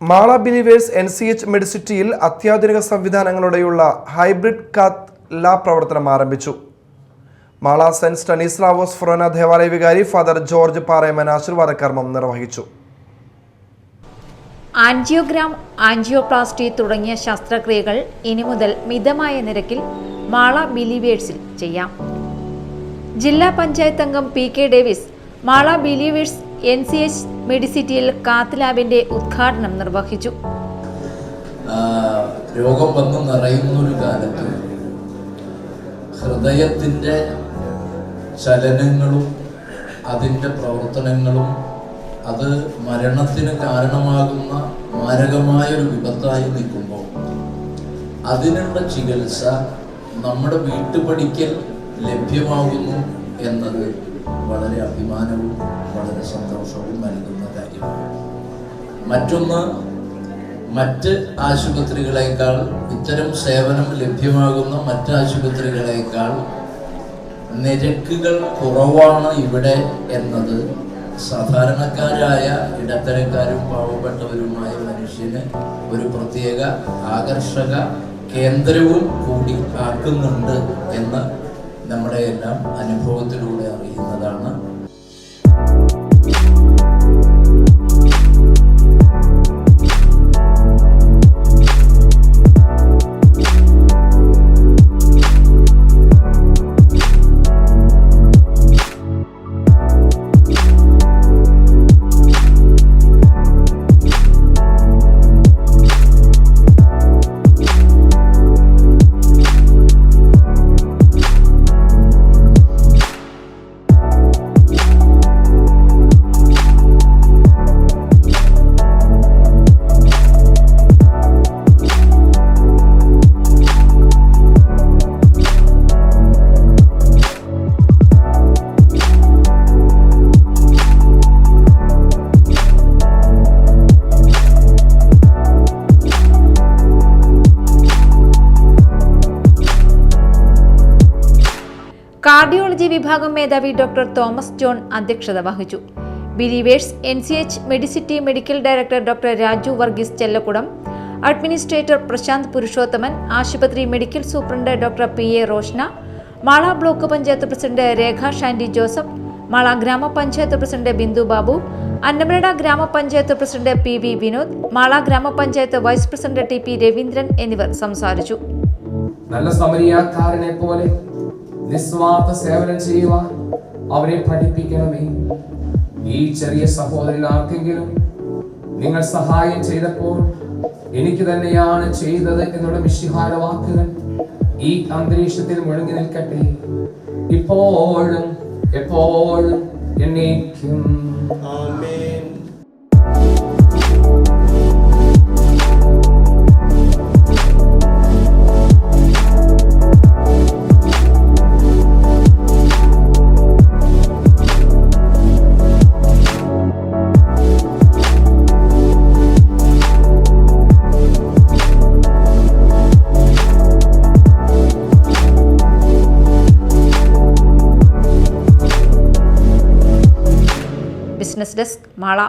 Mala believers N C H മെഡിസിറ്റിയിൽ അത്യാധുനിക സംവിധാനങ്ങളോടെയുള്ള hybrid cath lab പ്രവർത്തനം ആരംഭിച്ചു. മാള സെന്റ് സ്റ്റനീസ്ലാവോസ് ഫൊറോന ദേവാലയ വികാരി ഫാദർ ജോർജ് പാറയമൻ ആശീർവാദ കർമ്മം നിർവഹിച്ചു. ആൻജിയോഗ്രാം ആൻജിയോപ്ലാസ്റ്റി തുടങ്ങിയ ശസ്ത്രക്രിയകൾ ഇനി മുതൽ മിതമായ നിരക്കിൽ മാള ബിലീവേഴ്സിൽ ചെയ്യാം. ജില്ലാ പഞ്ചായത്ത് അംഗം P K Davis Mala believers N C H മെഡിസിറ്റിയിൽ cath ലാബിന്റെ ഉദ്ഘാടനം നിർവഹിച്ചു. രോഗം വന്ന് നിറയുന്നൊരു കാലത്ത് ഹൃദയത്തിന്റെ ചലനങ്ങളും അതിന്റെ പ്രവർത്തനങ്ങളും അത് മരണത്തിന് കാരണമാകുന്ന മാരകമായൊരു വിപത്തായി നിൽക്കുമ്പോൾ അതിനുള്ള ചികിത്സ നമ്മുടെ വീട്ടുപടിക്കൽ ലഭ്യമാകുന്നു എന്നത് വളരെ അഭിമാനവും വളരെ സന്തോഷവും നൽകുന്ന കാര്യമാണ്. മറ്റൊന്ന് മറ്റ് ആശുപത്രികളെക്കാൾ ഇത്തരം സേവനം ലഭ്യമാകുന്ന മറ്റ് ആശുപത്രികളെക്കാൾ നിരക്കുകൾ കുറവാണ് ഇവിടെ എന്നത് സാധാരണക്കാരായ ഇടത്തരക്കാരും പാവപ്പെട്ടവരുമായ മനുഷ്യന് ഒരു പ്രത്യേക ആകർഷക കേന്ദ്രവും കൂടി ആക്കുന്നുണ്ട് എന്ന് നമ്മുടെ എല്ലാം അനുഭവത്തിലൂടെ കാർഡിയോളജി വിഭാഗം മേധാവി ഡോക്ടർ തോമസ് ജോൺ അധ്യക്ഷത വഹിച്ചു. Believers N C H medicity medical director doctor Raju Varghese Chellakudam administrator Prashanth Purushothaman ആശുപത്രി medical superintendent doctor P A Roshna Mala block panchayat president Rekha Shandy Joseph Mala ഗ്രാമപഞ്ചായത്ത് president Bindu Babu Annamanada ഗ്രാമപഞ്ചായത്ത് president P V Vinod Mala ഗ്രാമപഞ്ചായത്ത് vice president T P Raveendran എന്നിവർ സംസാരിച്ചു. നല്ല സമരിയാക്കാരനെ പോലെ നിസ്വാർത്ഥ സേവനം ചെയ്യുവാൻ അവരെ പഠിപ്പിക്കണമേ. ഈ ചെറിയ സഹോദരൻ ആർക്കെങ്കിലും നിങ്ങൾ സഹായം ചെയ്തപ്പോൾ എനിക്ക് തന്നെയാണ് ചെയ്തത് എന്നുള്ള വിശിഹാര വാക്കുകൾ ഈ അന്തരീക്ഷത്തിൽ മുഴങ്ങി നിൽക്കട്ടെ. ഇപ്പോഴും എപ്പോഴും എന്നേക്കും. Business desk Mala